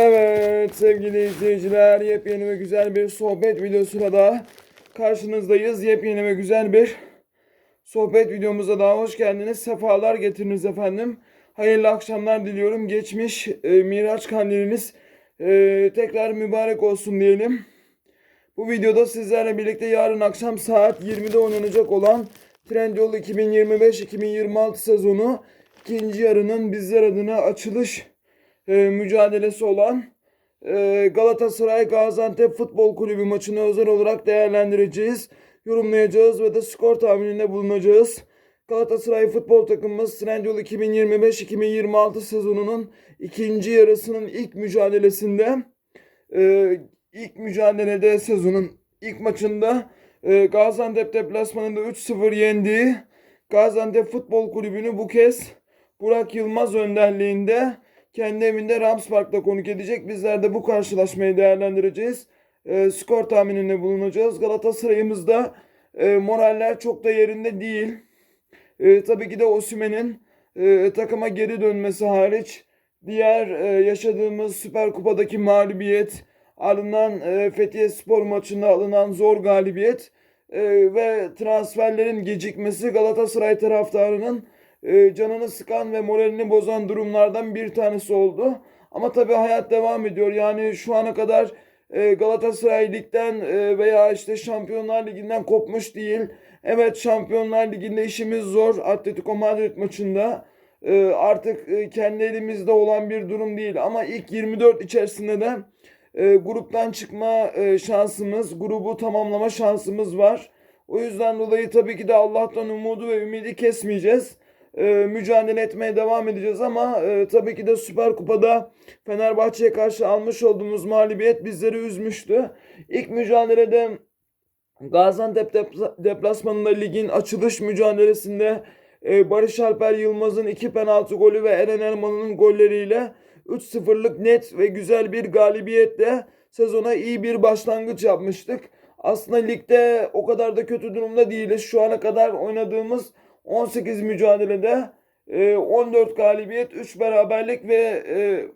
Evet sevgili izleyiciler yepyeni ve güzel bir sohbet videosuyla daha karşınızdayız. Yepyeni ve güzel bir sohbet videomuza daha hoş geldiniz. Sefalar getiriniz efendim. Hayırlı akşamlar diliyorum. Geçmiş e, Miraç kandiliniz e, tekrar mübarek olsun diyelim. Bu videoda sizlerle birlikte yarın akşam saat 20'de oynanacak olan Trendyol 2025-2026 sezonu ikinci yarının bizler adına açılış e, mücadelesi olan e, Galatasaray Gaziantep Futbol Kulübü maçını özel olarak değerlendireceğiz, yorumlayacağız ve de skor tahmininde bulunacağız. Galatasaray futbol takımımız Trendyol 2025-2026 sezonunun ikinci yarısının ilk mücadelesinde e, ilk mücadelede sezonun ilk maçında e, Gaziantep deplasmanında 3-0 yendiği Gaziantep Futbol Kulübü'nü bu kez Burak Yılmaz önderliğinde kendi evinde Rams Park'ta konuk edecek. Bizler de bu karşılaşmayı değerlendireceğiz. E, skor tahmininde bulunacağız. Galatasaray'ımızda e, moraller çok da yerinde değil. E, tabii ki de Osimhen'in e, takıma geri dönmesi hariç diğer e, yaşadığımız Süper Kupa'daki mağlubiyet, alınan e, Fethiye Spor maçında alınan zor galibiyet e, ve transferlerin gecikmesi Galatasaray taraftarının e, canını sıkan ve moralini bozan durumlardan bir tanesi oldu. Ama tabii hayat devam ediyor. Yani şu ana kadar e, Galatasaray Lig'den e, veya işte Şampiyonlar Ligi'nden kopmuş değil. Evet Şampiyonlar Ligi'nde işimiz zor. Atletico Madrid maçında e, artık e, kendi elimizde olan bir durum değil. Ama ilk 24 içerisinde de gruptan çıkma şansımız, grubu tamamlama şansımız var. O yüzden dolayı tabii ki de Allah'tan umudu ve ümidi kesmeyeceğiz. E, mücadele etmeye devam edeceğiz ama e, tabii ki de Süper Kupa'da Fenerbahçe'ye karşı almış olduğumuz mağlubiyet bizleri üzmüştü. İlk mücadelede Gaziantep dep- deplasmanında ligin açılış mücadelesinde e, Barış Alper Yılmaz'ın iki penaltı golü ve Eren Elmalı'nın golleriyle 3-0'lık net ve güzel bir galibiyetle sezona iyi bir başlangıç yapmıştık. Aslında ligde o kadar da kötü durumda değiliz. Şu ana kadar oynadığımız 18 mücadelede e, 14 galibiyet, 3 beraberlik ve e,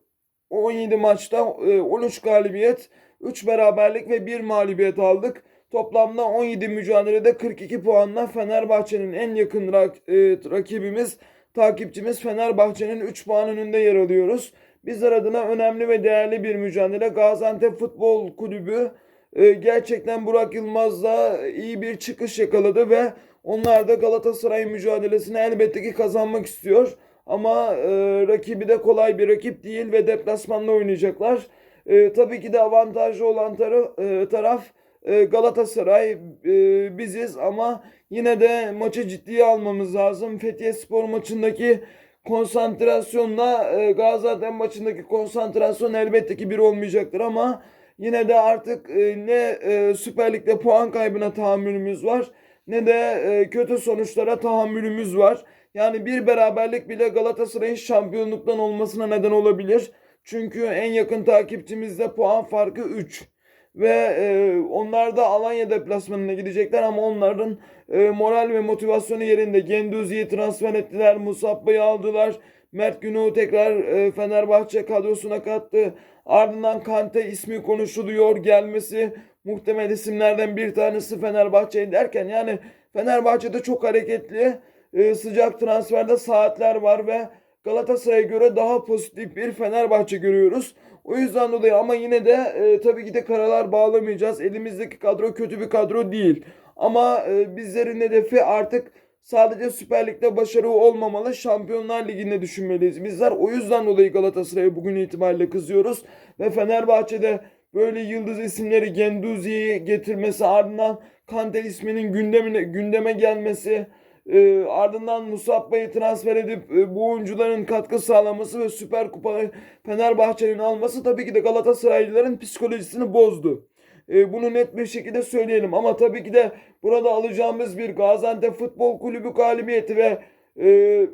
17 maçta e, 13 galibiyet, 3 beraberlik ve 1 mağlubiyet aldık. Toplamda 17 mücadelede 42 puanla Fenerbahçe'nin en yakın rak- e, rakibimiz, takipçimiz Fenerbahçe'nin 3 puan önünde yer alıyoruz. Bizler adına önemli ve değerli bir mücadele. Gaziantep Futbol Kulübü e, gerçekten Burak Yılmaz'la iyi bir çıkış yakaladı ve onlar da Galatasaray mücadelesini elbette ki kazanmak istiyor. Ama e, rakibi de kolay bir rakip değil ve deplasmanda oynayacaklar. E, tabii ki de avantajlı olan taraf, taraf e, Galatasaray e, biziz ama yine de maçı ciddiye almamız lazım. Fethiye Spor maçındaki konsantrasyonla e, Gaziantep maçındaki konsantrasyon elbette ki bir olmayacaktır ama yine de artık e, ne e, Süper Lig'de puan kaybına tahammülümüz var ne de e, kötü sonuçlara tahammülümüz var. Yani bir beraberlik bile Galatasaray'ın şampiyonluktan olmasına neden olabilir. Çünkü en yakın takipçimizde puan farkı 3 ve e, onlar da Alanya deplasmanına gidecekler ama onların e, moral ve motivasyonu yerinde. Genduzi'yi transfer ettiler, Musabba'yı aldılar. Mert Günok'u tekrar e, Fenerbahçe kadrosuna kattı. Ardından Kante ismi konuşuluyor gelmesi muhtemel isimlerden bir tanesi Fenerbahçe derken yani Fenerbahçe'de çok hareketli e, sıcak transferde saatler var ve Galatasaray'a göre daha pozitif bir Fenerbahçe görüyoruz. O yüzden dolayı ama yine de e, tabii ki de karalar bağlamayacağız. Elimizdeki kadro kötü bir kadro değil. Ama e, bizlerin hedefi artık sadece Süper Lig'de başarı olmamalı. Şampiyonlar Ligi'nde düşünmeliyiz. Bizler o yüzden dolayı Galatasaray'a bugün itibariyle kızıyoruz. Ve Fenerbahçe'de böyle yıldız isimleri Genduzi'yi getirmesi ardından Kante isminin gündemine, gündeme gelmesi e, ardından Musabba'yı transfer edip e, bu oyuncuların katkı sağlaması ve Süper Kupa'yı Fenerbahçe'nin alması tabii ki de Galatasaraylıların psikolojisini bozdu. E, bunu net bir şekilde söyleyelim ama tabii ki de burada alacağımız bir Gaziantep Futbol Kulübü galibiyeti ve e,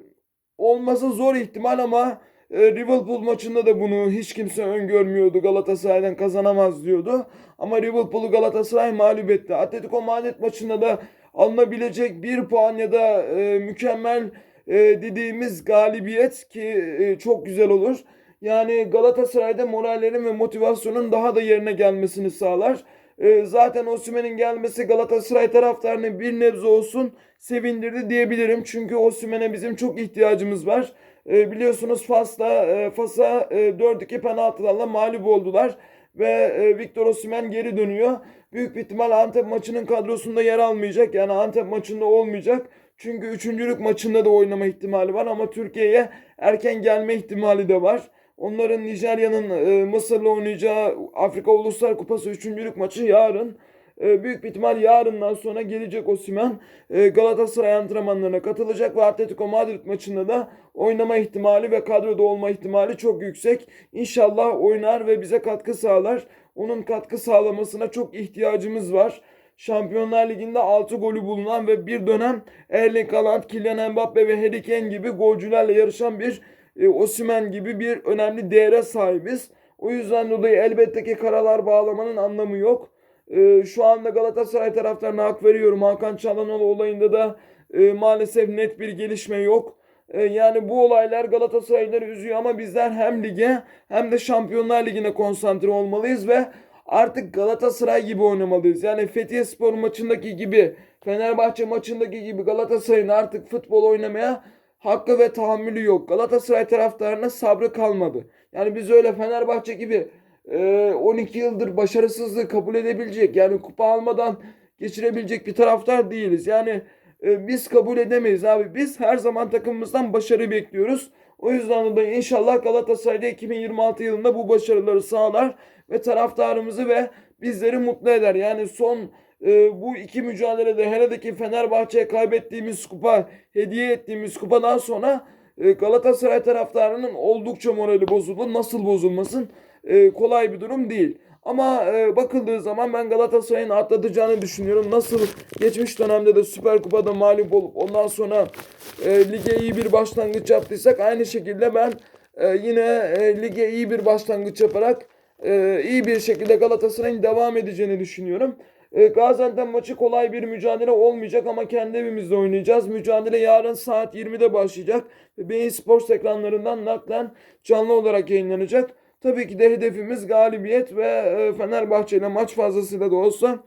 olması zor ihtimal ama e, Liverpool maçında da bunu hiç kimse öngörmüyordu. Galatasaray'dan kazanamaz diyordu. Ama Liverpool'u Galatasaray mağlup etti. Atletico Madrid maçında da alınabilecek bir puan ya da e, mükemmel e, dediğimiz galibiyet ki e, çok güzel olur. Yani Galatasaray'da morallerin ve motivasyonun daha da yerine gelmesini sağlar. Ee, zaten Osimhen'in gelmesi Galatasaray taraftarını bir nebze olsun sevindirdi diyebilirim. Çünkü Osimhen'e bizim çok ihtiyacımız var. Ee, biliyorsunuz Fas'ta e, Fas'a e, 4-2 penaltılarla mağlup oldular ve e, Victor Osimhen geri dönüyor. Büyük bir ihtimal Antep maçının kadrosunda yer almayacak. Yani Antep maçında olmayacak. Çünkü üçüncülük maçında da oynama ihtimali var ama Türkiye'ye erken gelme ihtimali de var. Onların Nijerya'nın e, Mısır'la oynayacağı Afrika Uluslar Kupası üçüncülük maçı yarın. E, büyük bir ihtimal yarından sonra gelecek Osimhen e, Galatasaray antrenmanlarına katılacak ve Atletico Madrid maçında da oynama ihtimali ve kadroda olma ihtimali çok yüksek. İnşallah oynar ve bize katkı sağlar. Onun katkı sağlamasına çok ihtiyacımız var. Şampiyonlar Ligi'nde 6 golü bulunan ve bir dönem Erling Haaland, Kylian Mbappe ve Harry Kane gibi golcülerle yarışan bir e, Osimhen gibi bir önemli değere sahibiz. O yüzden dolayı elbette ki karalar bağlamanın anlamı yok. E, şu anda Galatasaray taraftarına hak veriyorum. Hakan Çalhanoğlu olayında da e, maalesef net bir gelişme yok. E, yani bu olaylar Galatasaraylıları üzüyor ama bizler hem lige hem de Şampiyonlar Ligi'ne konsantre olmalıyız ve artık Galatasaray gibi oynamalıyız. Yani Fethiye Spor maçındaki gibi, Fenerbahçe maçındaki gibi Galatasaray'ın artık futbol oynamaya hakkı ve tahammülü yok. Galatasaray taraftarına sabrı kalmadı. Yani biz öyle Fenerbahçe gibi e, 12 yıldır başarısızlığı kabul edebilecek yani kupa almadan geçirebilecek bir taraftar değiliz. Yani e, biz kabul edemeyiz abi. Biz her zaman takımımızdan başarı bekliyoruz. O yüzden de inşallah Galatasaray'da 2026 yılında bu başarıları sağlar ve taraftarımızı ve bizleri mutlu eder. Yani son e, bu iki mücadelede hele de ki Fenerbahçe'ye kaybettiğimiz kupa, hediye ettiğimiz kupadan sonra e, Galatasaray taraftarının oldukça morali bozuldu. Nasıl bozulmasın? E, kolay bir durum değil. Ama e, bakıldığı zaman ben Galatasaray'ın atlatacağını düşünüyorum. Nasıl geçmiş dönemde de Süper Kupa'da mağlup olup ondan sonra e, lige iyi bir başlangıç yaptıysak aynı şekilde ben e, yine e, lige iyi bir başlangıç yaparak e, iyi bir şekilde Galatasaray'ın devam edeceğini düşünüyorum. E, Gaziantep maçı kolay bir mücadele olmayacak ama kendi evimizde oynayacağız. Mücadele yarın saat 20'de başlayacak ve Beyin Sports ekranlarından naklen canlı olarak yayınlanacak. Tabii ki de hedefimiz galibiyet ve e, Fenerbahçe ile maç fazlasıyla da olsa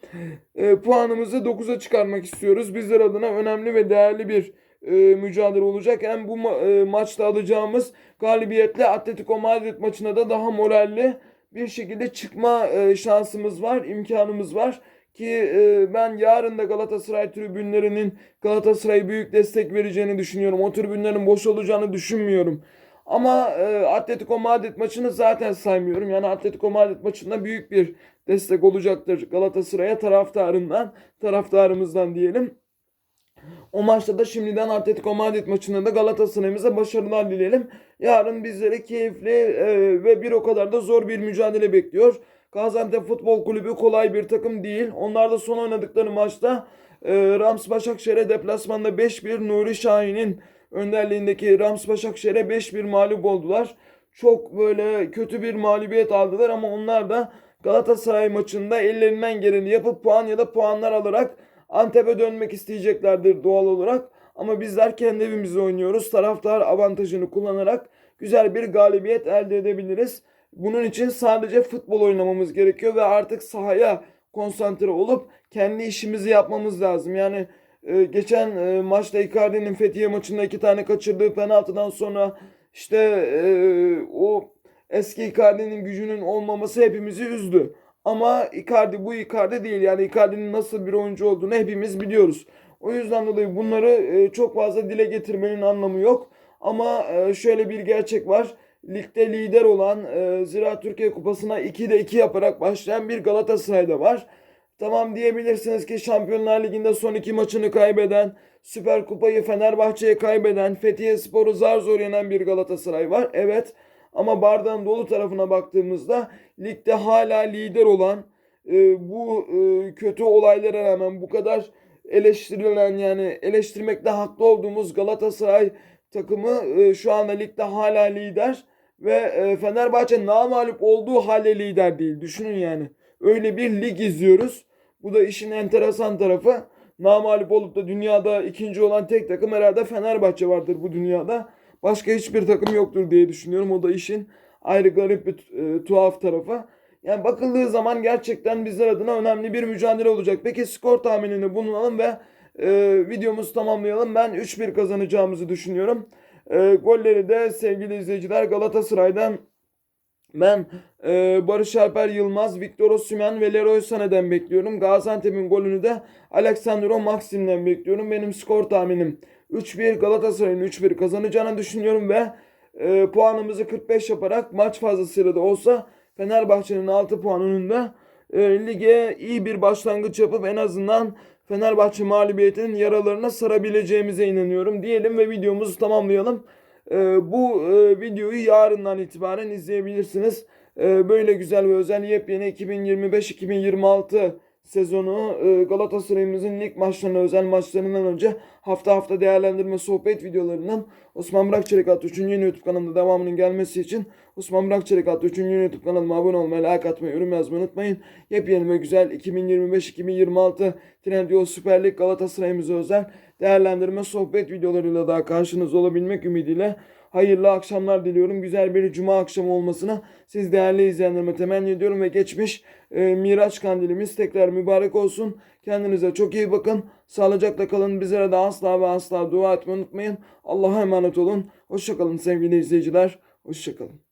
e, puanımızı 9'a çıkarmak istiyoruz. Bizler adına önemli ve değerli bir e, mücadele olacak. Hem bu ma- maçta alacağımız galibiyetle Atletico Madrid maçına da daha moralli bir şekilde çıkma şansımız var, imkanımız var. Ki e, ben yarın da Galatasaray tribünlerinin Galatasaray'a büyük destek vereceğini düşünüyorum. O tribünlerin boş olacağını düşünmüyorum. Ama e, Atletico Madrid maçını zaten saymıyorum. Yani Atletico Madrid maçında büyük bir destek olacaktır Galatasaray'a taraftarından, taraftarımızdan diyelim. O maçta da şimdiden Atletico Madrid maçında da Galatasaray'ımıza başarılar dileyelim. Yarın bizleri keyifli e, ve bir o kadar da zor bir mücadele bekliyor. Gaziantep Futbol Kulübü kolay bir takım değil. Onlar da son oynadıkları maçta e, Rams Başakşehir'e deplasmanda 5-1 Nuri Şahin'in önderliğindeki Rams Başakşehir'e 5-1 mağlup oldular. Çok böyle kötü bir mağlubiyet aldılar ama onlar da Galatasaray maçında ellerinden geleni yapıp puan ya da puanlar alarak Antep'e dönmek isteyeceklerdir doğal olarak. Ama bizler kendi evimizde oynuyoruz. Taraftar avantajını kullanarak güzel bir galibiyet elde edebiliriz. Bunun için sadece futbol oynamamız gerekiyor ve artık sahaya konsantre olup kendi işimizi yapmamız lazım. Yani e, geçen e, maçta Icardi'nin Fethiye maçında iki tane kaçırdığı penaltıdan sonra işte e, o eski Icardi'nin gücünün olmaması hepimizi üzdü. Ama Icardi bu Icardi değil. Yani Icardi'nin nasıl bir oyuncu olduğunu hepimiz biliyoruz. O yüzden dolayı bunları e, çok fazla dile getirmenin anlamı yok. Ama e, şöyle bir gerçek var. Ligde lider olan e, Ziraat Türkiye Kupası'na 2'de 2 yaparak başlayan bir Galatasaray'da var. Tamam diyebilirsiniz ki Şampiyonlar Ligi'nde son iki maçını kaybeden, Süper Kupayı Fenerbahçe'ye kaybeden, Fethiye Spor'u zar zor yenen bir Galatasaray var. Evet ama bardağın dolu tarafına baktığımızda ligde hala lider olan e, bu e, kötü olaylara rağmen bu kadar eleştirilen yani eleştirmekte haklı olduğumuz Galatasaray takımı e, şu anda ligde hala lider ve e, Fenerbahçe namağlup olduğu halde lider değil. Düşünün yani. Öyle bir lig izliyoruz. Bu da işin enteresan tarafı. Namağlup olup da dünyada ikinci olan tek takım herhalde Fenerbahçe vardır bu dünyada. Başka hiçbir takım yoktur diye düşünüyorum. O da işin ayrı garip bir e, tuhaf tarafı. Yani bakıldığı zaman gerçekten bizler adına önemli bir mücadele olacak. Peki skor tahminini bulunalım ve e, videomuzu tamamlayalım. Ben 3-1 kazanacağımızı düşünüyorum. E, golleri de sevgili izleyiciler Galatasaray'dan ben e, Barış Alper Yılmaz, Victor Osimhen ve Leroy Sané'den bekliyorum. Gaziantep'in golünü de Alexandro Maxim'den bekliyorum. Benim skor tahminim 3-1 Galatasaray'ın 3-1 kazanacağını düşünüyorum ve e, puanımızı 45 yaparak maç fazlasıyla da olsa Fenerbahçe'nin 6 puan önünde e, lige iyi bir başlangıç yapıp en azından Fenerbahçe mağlubiyetinin yaralarına sarabileceğimize inanıyorum diyelim ve videomuzu tamamlayalım. Ee, bu e, videoyu yarından itibaren izleyebilirsiniz. Ee, böyle güzel ve özel yepyeni 2025-2026 sezonu e, Galatasaray'ımızın lig maçlarına özel maçlarından önce hafta hafta değerlendirme sohbet videolarından Osman Burak Çelik adlı 3. yeni YouTube kanalında devamının gelmesi için Osman Burak Çelik adlı 3. yeni YouTube kanalıma abone olmayı, like atmayı, yorum yazmayı unutmayın. Yepyeni ve güzel 2025-2026 Trendyol Süper Lig Galatasaray'ımıza özel değerlendirme sohbet videolarıyla daha karşınızda olabilmek ümidiyle hayırlı akşamlar diliyorum. Güzel bir cuma akşamı olmasını siz değerli izleyenlerime temenni ediyorum ve geçmiş e, Miraç kandilimiz tekrar mübarek olsun. Kendinize çok iyi bakın. Sağlıcakla kalın. Bizlere de asla ve asla dua etmeyi unutmayın. Allah'a emanet olun. Hoşçakalın sevgili izleyiciler. Hoşçakalın.